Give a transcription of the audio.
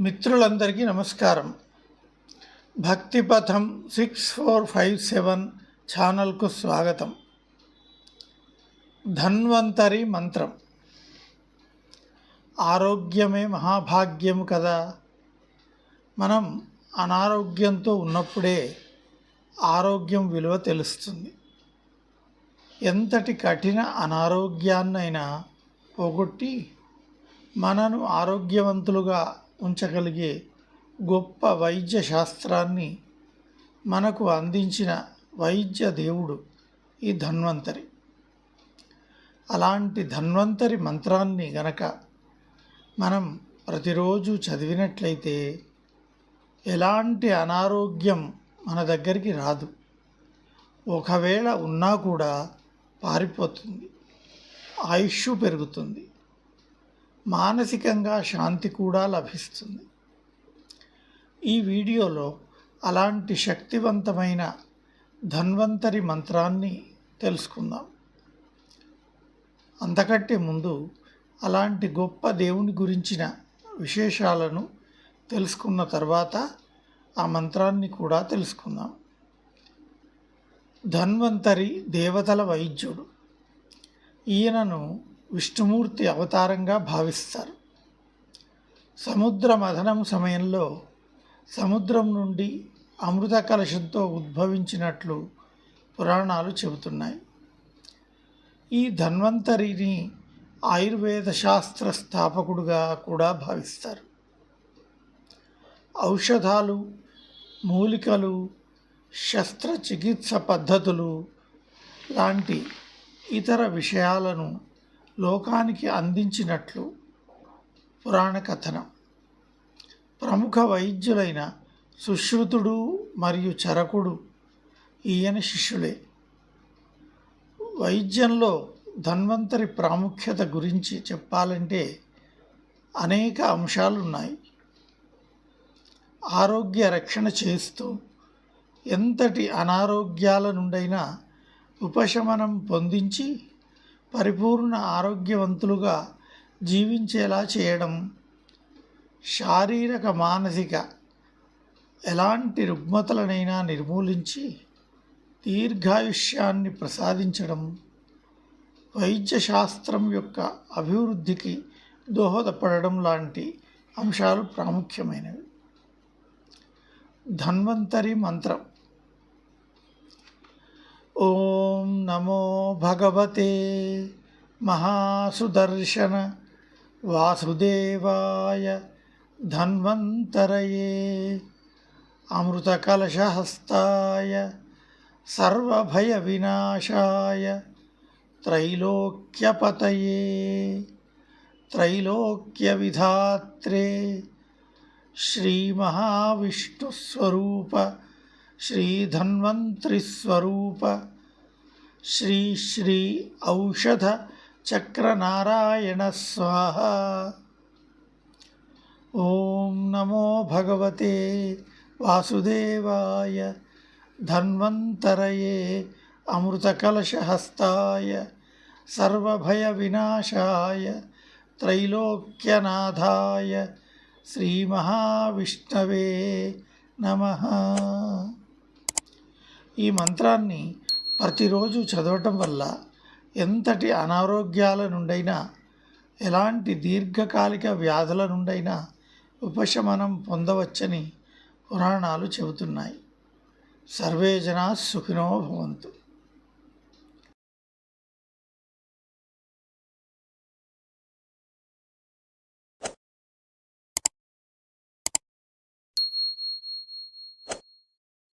మిత్రులందరికీ నమస్కారం. Bhaktipatham six four five seven ఛానల్కు స్వాగతం. ధన్వంతరి మంత్రం. ఆరోగ్యమే మహాభాగ్యం కదా. మనం అనారోగ్యంతో ఉన్నప్పుడే ఆరోగ్యం విలువ తెలుస్తుంది. ఎంతటి కఠిన అనారోగ్యాన్నైనా పోగొట్టి మనను ఆరోగ్యవంతులుగా ఉంచగలిగే గొప్ప వైద్య శాస్త్రాన్ని మనకు అందించిన వైద్య దేవుడు ఈ ధన్వంతరి. అలాంటి ధన్వంతరి మంత్రాన్ని గనక మనం ప్రతిరోజు చదివినట్లయితే ఎలాంటి అనారోగ్యం మన దగ్గరికి రాదు. ఒకవేళ ఉన్నా కూడా పారిపోతుంది. ఆయుష్ పెరుగుతుంది. మానసికంగా శాంతి కూడా లభిస్తుంది. ఈ వీడియోలో అలాంటి శక్తివంతమైన ధన్వంతరి మంత్రాన్ని తెలుసుకుందాం. అంతకంటే ముందు అలాంటి గొప్ప దేవుని గురించిన విశేషాలను తెలుసుకున్న తర్వాత ఆ మంత్రాన్ని కూడా తెలుసుకుందాం. ధన్వంతరి దేవతల వైద్యుడు. ఈయనను విష్ణుమూర్తి అవతారంగా భావిస్తారు. సముద్ర మథనం సమయంలో సముద్రం నుండి అమృత కలశంతో ఉద్భవించినట్లు పురాణాలు చెబుతున్నాయి. ఈ ధన్వంతరిని ఆయుర్వేద శాస్త్ర స్థాపకుడుగా కూడా భావిస్తారు. ఔషధాలు మూలికలు శస్త్రచికిత్స పద్ధతులు లాంటి ఇతర విషయాలను లోకానికి అందించినట్లు పురాణ కథనం. ప్రముఖ వైద్యులైన సుశ్రుతుడు మరియు చరకుడు ఈయన శిష్యులే. వైద్యంలో ధన్వంతరి ప్రాముఖ్యత గురించి చెప్పాలంటే అనేక అంశాలు ఉన్నాయి ఆరోగ్య రక్షణ చేస్తూ ఎంతటి అనారోగ్యాల నుండైనా ఉపశమనం పొందించి పరిపూర్ణ ఆరోగ్యవంతులుగా జీవించేలా చేయడం శారీరక మానసిక ఎలాంటి రుగ్మతలనైనా నిర్మూలించి దీర్ఘాయుష్యాన్ని ప్రసాదించడం వైద్య శాస్త్రం యొక్క అభివృద్ధికి దోహదపడడం లాంటి అంశాలు ప్రాముఖ్యమైనవి. ధన్వంతరి మంత్రం. ओम नमो भगवते महासुदर्शन वासुदेवाय धन्वंतर अमृतकलशहस्ताय सर्वभयविनाशाय त्रैलोक्यपतये त्रैलोक्यविधात्रे श्रीमहाविष्णुस्वरूप श्रीधन्वन्त्रिस्वरूप। श्री श्री औषध चक्रनारायण स्वाहा। ओम नमो भगवते वासुदेवाय धन्वन्तरये अमृतकलशहस्ताय सर्वभयविनाशाय त्रैलोक्यनाथाय श्रीमहाविष्णवे नमः। ఈ మంత్రాన్ని ప్రతిరోజు చదవటం వల్ల ఎంతటి అనారోగ్యాల నుండైనా ఎలాంటి దీర్ఘకాలిక వ్యాధుల నుండైనా ఉపశమనం పొందవచ్చని పురాణాలు చెబుతున్నాయి. సర్వే జనా సుఖినో భవంతు.